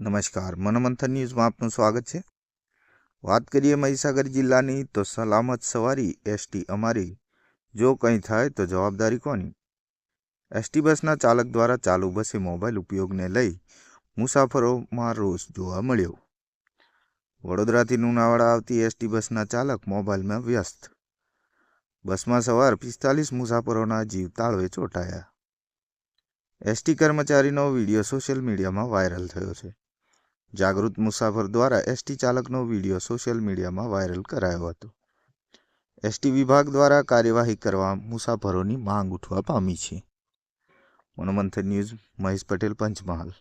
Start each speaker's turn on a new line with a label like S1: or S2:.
S1: નમસ્કાર, મનમંથન ન્યૂઝમાં આપનું સ્વાગત છે. વાત કરીએ મહીસાગર જિલ્લાની, તો સલામત સવારી એસટી અમારી. જો કંઈ થાય તો જવાબદારી કોની? એસટી બસના ચાલક દ્વારા ચાલુ બસે મોબાઈલ ઉપયોગને લઈ મુસાફરોમાં રોષ જોવા મળ્યો. વડોદરાથી લુણાવાડા આવતી એસટી બસના ચાલક મોબાઈલમાં વ્યસ્ત. બસમાં સવાર પિસ્તાલીસ મુસાફરોના જીવ તાળવે ચોંટાયા. એસટી કર્મચારીનો વીડિયો સોશિયલ મીડિયામાં વાયરલ થયો છે. જાગૃત મુસાફર દ્વારા એસટી ચાલકનો વીડિયો સોશિયલ મીડિયામાં વાયરલ કરાયો હતો. એસટી વિભાગ દ્વારા કાર્યવાહી કરવા મુસાફરોની માંગ ઉઠવા પામી છે. મનોમંથન ન્યૂઝ મહેશ પટેલ, પંચમહાલ.